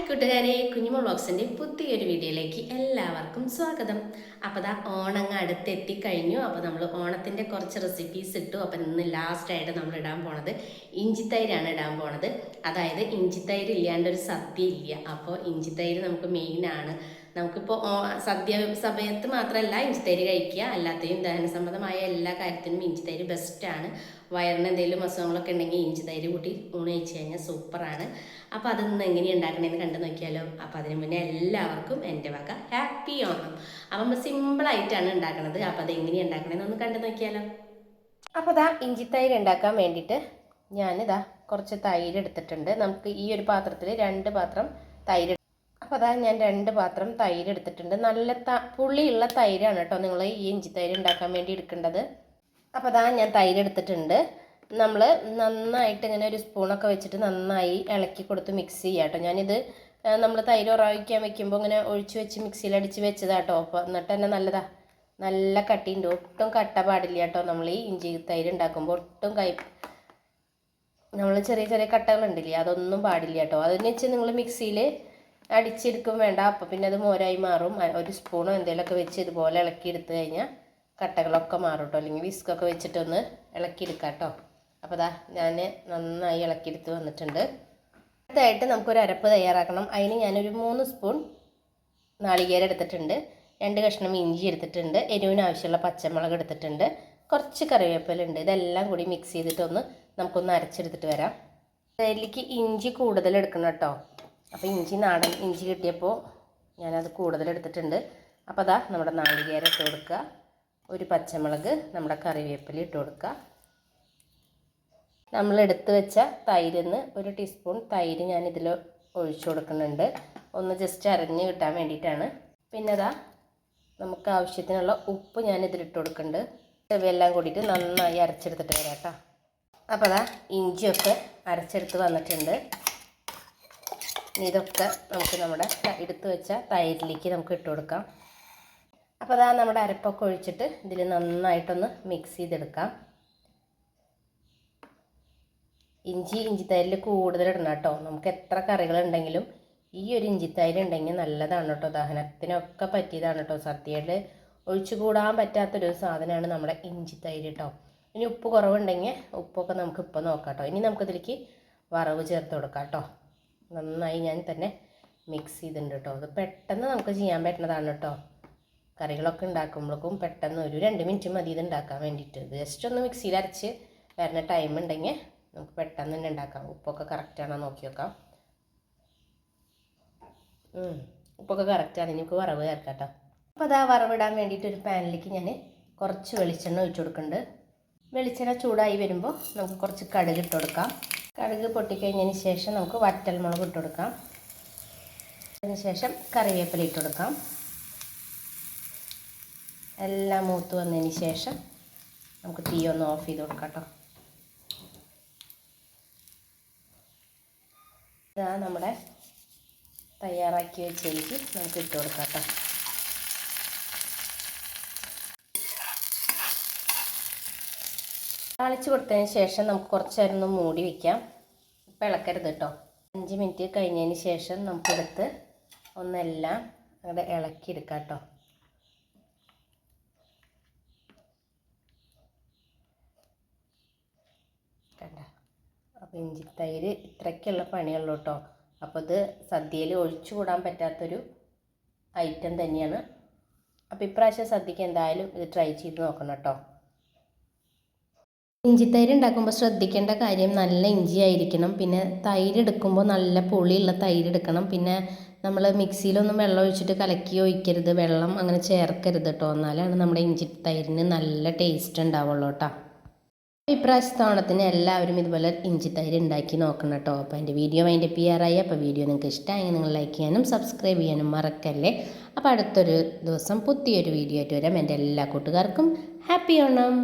കൂട്ടുകാരെ. കുഞ്ഞുമോൾ വ്ളോഗ്സിന്റെ പുതിയൊരു വീഡിയോയിലേക്ക് എല്ലാവർക്കും സ്വാഗതം. അപ്പോൾ ദാ ഓണങ്ങ് അടുത്തെത്തി കഴിഞ്ഞു. അപ്പോൾ നമ്മൾ ഓണത്തിന്റെ കുറച്ച് റെസിപ്പീസ് ഇട്ടു. അപ്പോൾ ഇന്ന് ലാസ്റ്റായിട്ട് നമ്മൾ ഇടാൻ പോണത് ഇഞ്ചിത്തൈരാണ് ഇടാൻ പോണത്. അതായത് ഇഞ്ചിത്തൈര് ഇല്ലാണ്ട് ഒരു സദ്യ ഇല്ല. അപ്പോൾ ഇഞ്ചിത്തൈര് നമുക്ക് മെയിനാണ് നമുക്കിപ്പോൾ സദ്യ സമയത്ത് മാത്രമല്ല ഇഞ്ചിത്തൈര് കഴിക്കുക. അല്ലാത്തയും ദഹനസംബന്ധമായ എല്ലാ കാര്യത്തിനും ഇഞ്ചിത്തൈര് ബെസ്റ്റാണ് വയറിന് എന്തെങ്കിലും അസുഖങ്ങളൊക്കെ ഉണ്ടെങ്കിൽ ഇഞ്ചി തൈര് കൂട്ടി ഊണ് കഴിച്ച് കഴിഞ്ഞാൽ സൂപ്പറാണ്. അപ്പോൾ അതൊന്ന് എങ്ങനെ ഉണ്ടാക്കണമെന്ന് കണ്ടു നോക്കിയാലോ. അപ്പോൾ അതിന് മുന്നേ എല്ലാവർക്കും എന്റെ വക ഹാപ്പി ഓണം. അപ്പം നമ്മൾ സിമ്പിളായിട്ടാണ് ഉണ്ടാക്കുന്നത് അപ്പോൾ അത് എങ്ങനെയാണ് ഉണ്ടാക്കണമെന്ന് ഒന്ന് കണ്ടു നോക്കിയാലോ. അപ്പോൾ ഇതാ തൈര് ഉണ്ടാക്കാൻ വേണ്ടിയിട്ട് ഞാനിതാ കുറച്ച് തൈര് എടുത്തിട്ടുണ്ട്. നമുക്ക് ഈ ഒരു പാത്രത്തിൽ രണ്ട് പാത്രം തൈര് അപ്പോൾ അതാ ഞാൻ രണ്ട് പാത്രം തൈര് എടുത്തിട്ടുണ്ട്. നല്ല ത പുളിയുള്ള തൈരാണ് കേട്ടോ നിങ്ങൾ ഈ ഇഞ്ചി തൈര് ഉണ്ടാക്കാൻ വേണ്ടി എടുക്കേണ്ടത്. അപ്പോൾ അതാ ഞാൻ തൈര് എടുത്തിട്ടുണ്ട്. നമ്മൾ നന്നായിട്ട് ഇങ്ങനെ ഒരു സ്പൂണൊക്കെ വെച്ചിട്ട് നന്നായി ഇളക്കി കൊടുത്ത് മിക്സ് ചെയ്യാം കേട്ടോ ഞാനിത് നമ്മൾ തൈര് ഉറവിക്കാൻ വെക്കുമ്പോൾ ഇങ്ങനെ ഒഴിച്ച് വെച്ച് മിക്സിയിൽ അടിച്ച് വെച്ചതാട്ടോ അപ്പോൾ എന്നിട്ട് തന്നെ നല്ലതാ. നല്ല കട്ടിയുണ്ട്. ഒട്ടും കട്ട പാടില്ല കേട്ടോ നമ്മൾ ഈ ഇഞ്ചി തൈര് ഉണ്ടാക്കുമ്പോൾ ഒട്ടും കൈ നമ്മൾ ചെറിയ ചെറിയ കട്ടകളുണ്ടല്ലേ അതൊന്നും പാടില്ല കേട്ടോ അതെന്ന് വെച്ച് നിങ്ങൾ മിക്സിയിൽ അടിച്ചെടുക്കും വേണ്ട. അപ്പോൾ പിന്നെ അത് മോരായി മാറും. ഒരു സ്പൂണോ എന്തെങ്കിലുമൊക്കെ വെച്ച് ഇതുപോലെ ഇളക്കി എടുത്തു കഴിഞ്ഞാൽ കട്ടകളൊക്കെ മാറും കേട്ടോ അല്ലെങ്കിൽ വിസ്കൊക്കെ വെച്ചിട്ടൊന്ന് ഇളക്കിയെടുക്കാം കേട്ടോ അപ്പോൾ ദാ ഞാൻ നന്നായി ഇളക്കിയെടുത്ത് വന്നിട്ടുണ്ട്. അടുത്തായിട്ട് നമുക്കൊരു അരപ്പ് തയ്യാറാക്കണം. അതിന് ഞാനൊരു മൂന്ന് സ്പൂൺ നാളികേരം എടുത്തിട്ടുണ്ട്. രണ്ട് കഷ്ണം ഇഞ്ചി എടുത്തിട്ടുണ്ട്. എരിവിന് ആവശ്യമുള്ള പച്ചമുളക് എടുത്തിട്ടുണ്ട്. കുറച്ച് കറിവേപ്പിലുണ്ട് ഇതെല്ലാം കൂടി മിക്സ് ചെയ്തിട്ടൊന്ന് നമുക്കൊന്ന് അരച്ചെടുത്തിട്ട് വരാം. അതിലേക്ക് ഇഞ്ചി കൂടുതൽ എടുക്കണം കേട്ടോ. അപ്പോൾ ഇഞ്ചി നാടൻ ഇഞ്ചി കിട്ടിയപ്പോൾ ഞാനത് കൂടുതൽ എടുത്തിട്ടുണ്ട്. അപ്പോൾ അതാ നമ്മുടെ നാളികേരം ഇട്ട് കൊടുക്കുക. ഒരു പച്ചമുളക് നമ്മുടെ കറിവേപ്പില ഇട്ട് കൊടുക്കുക. നമ്മൾ എടുത്തു വെച്ച തൈരിന്ന് ഒരു ടീസ്പൂൺ തൈര് ഞാൻ ഇതിൽ ഒഴിച്ചു കൊടുക്കുന്നുണ്ട്. ഒന്ന് ജസ്റ്റ് അരഞ്ഞ് കിട്ടാൻ വേണ്ടിയിട്ടാണ്. പിന്നെ അതാ നമുക്ക് ആവശ്യത്തിനുള്ള ഉപ്പ് ഞാൻ ഇതിലിട്ട് കൊടുക്കുന്നുണ്ട്. ഇവയെല്ലാം കൂടിയിട്ട് നന്നായി അരച്ചെടുത്തിട്ട് വരാം കേട്ടോ. അപ്പോൾ അതാ ഇഞ്ചിയൊക്കെ അരച്ചെടുത്ത് വന്നിട്ടുണ്ട്. ഇതൊക്കെ നമുക്ക് നമ്മുടെ എടുത്തു വെച്ച തൈരിലേക്ക് നമുക്ക് ഇട്ട് കൊടുക്കാം. അപ്പോൾ അതാ നമ്മുടെ അരപ്പൊക്കെ ഒഴിച്ചിട്ട് ഇതിൽ നന്നായിട്ടൊന്ന് മിക്സ് ചെയ്തെടുക്കാം. ഇഞ്ചി ഇഞ്ചിത്തൈരിൽ കൂടുതൽ ഇടണം കേട്ടോ. നമുക്ക് എത്ര കറികളുണ്ടെങ്കിലും ഈ ഒരു ഇഞ്ചിത്തൈര് ഉണ്ടെങ്കിൽ നല്ലതാണ് കേട്ടോ. ദഹനത്തിനൊക്കെ പറ്റിയതാണ് കേട്ടോ. സദ്യയിൽ ഒഴിച്ചുകൂടാൻ പറ്റാത്തൊരു സാധനമാണ് നമ്മുടെ ഇഞ്ചിത്തൈര് കേട്ടോ. ഇനി ഉപ്പ് കുറവുണ്ടെങ്കിൽ ഉപ്പൊക്കെ നമുക്ക് ഇപ്പോൾ നോക്കാം കേട്ടോ. ഇനി നമുക്കിതിലേക്ക് വറവ് ചേർത്ത് കൊടുക്കാം കേട്ടോ. നന്നായി ഞാൻ തന്നെ മിക്സ് ചെയ്തിട്ടുണ്ട് കേട്ടോ. അത് പെട്ടെന്ന് നമുക്ക് ചെയ്യാൻ പറ്റുന്നതാണ് കേട്ടോ. കറികളൊക്കെ ഉണ്ടാക്കുമ്പോഴേക്കും പെട്ടെന്ന് ഒരു രണ്ട് മിനിറ്റ് മതി ഇത് ഉണ്ടാക്കാൻ വേണ്ടിയിട്ട്. ജസ്റ്റ് ഒന്ന് മിക്സിയിൽ അരച്ച് വരുന്ന ടൈം ഉണ്ടെങ്കിൽ നമുക്ക് പെട്ടെന്ന് തന്നെ ഉണ്ടാക്കാം. ഉപ്പൊക്കെ കറക്റ്റാണോ നോക്കി നോക്കാം. ഉപ്പൊക്കെ കറക്റ്റാണ് നമുക്ക് വറവ് ചേർക്കാം കേട്ടോ അപ്പോൾ അതാ വറവിടാൻ വേണ്ടിയിട്ട് ഒരു പാനിലേക്ക് ഞാൻ കുറച്ച് വെളിച്ചെണ്ണ ഒഴിച്ചു കൊടുക്കുന്നുണ്ട്. വെളിച്ചെണ്ണ ചൂടായി വരുമ്പോൾ നമുക്ക് കുറച്ച് കടുക് ഇട്ട് കൊടുക്കാം. കടുക് പൊട്ടിക്കഴിഞ്ഞതിന് ശേഷം നമുക്ക് വറ്റൽമുളക് ഇട്ട് കൊടുക്കാം. അതിന് ശേഷം കറിവേപ്പില ഇട്ട് കൊടുക്കാം. എല്ലാം മൂത്ത് വന്നതിന് ശേഷം നമുക്ക് തീ ഒന്ന് ഓഫ് ചെയ്ത് കൊടുക്കാം കേട്ടോ. ഇതാ നമ്മുടെ തയ്യാറാക്കി വെച്ചേക്ക് നമുക്ക് ഇട്ട് കൊടുക്കാം കേട്ടോ. താളിച്ച് കൊടുത്തതിന് ശേഷം നമുക്ക് കുറച്ച് നേരം ഒന്ന് മൂടി വയ്ക്കാം ഇപ്പം ഇളക്കരുത് കേട്ടോ. അഞ്ച് മിനിറ്റ് കഴിഞ്ഞതിന് ശേഷം നമുക്കെടുത്ത് ഒന്നെല്ലാം അങ്ങോട്ട് ഇളക്കിയെടുക്കാം കേട്ടോ കണ്ട അപ്പോൾ ഇഞ്ചിത്തൈര് ഇത്രയ്ക്കുള്ള പണിയുള്ളൂ കേട്ടോ അപ്പോൾ ഇത് സദ്യയിൽ ഒഴിച്ചുകൂടാൻ പറ്റാത്തൊരു ഐറ്റം തന്നെയാണ്. അപ്പോൾ ഇപ്രാവശ്യം സദ്യക്ക് എന്തായാലും ഇത് ട്രൈ ചെയ്ത് നോക്കണം കേട്ടോ ഇഞ്ചിത്തൈര് ഉണ്ടാക്കുമ്പോൾ ശ്രദ്ധിക്കേണ്ട കാര്യം നല്ല ഇഞ്ചി ആയിരിക്കണം. പിന്നെ തൈര് എടുക്കുമ്പോൾ നല്ല പുളിയുള്ള തൈര് എടുക്കണം. പിന്നെ നമ്മൾ മിക്സിയിലൊന്നും വെള്ളം ഒഴിച്ചിട്ട് കലക്കി ഒഴിക്കരുത്. വെള്ളം അങ്ങനെ ചേർക്കരുത് കേട്ടോ എന്നാലാണ് നമ്മുടെ ഇഞ്ചി തൈരിന് നല്ല ടേസ്റ്റ് ഉണ്ടാവുള്ളൂ കേട്ടോ ഓണത്തിന് എല്ലാവരും ഇതുപോലെ ഇഞ്ചി തൈര് ഉണ്ടാക്കി നോക്കണം കേട്ടോ. അപ്പോൾ എന്റെ വീഡിയോ അതിന്റെ പി ആർ ആയി. അപ്പോൾ വീഡിയോ നിങ്ങൾക്ക് ഇഷ്ടമായി നിങ്ങൾ ലൈക്ക് ചെയ്യാനും സബ്സ്ക്രൈബ് ചെയ്യാനും മറക്കല്ലേ. അപ്പോൾ അടുത്തൊരു ദിവസം പുതിയൊരു വീഡിയോ ആയിട്ട് വരാം. എന്റെ എല്ലാ കൂട്ടുകാർക്കും ഹാപ്പി ഓണം.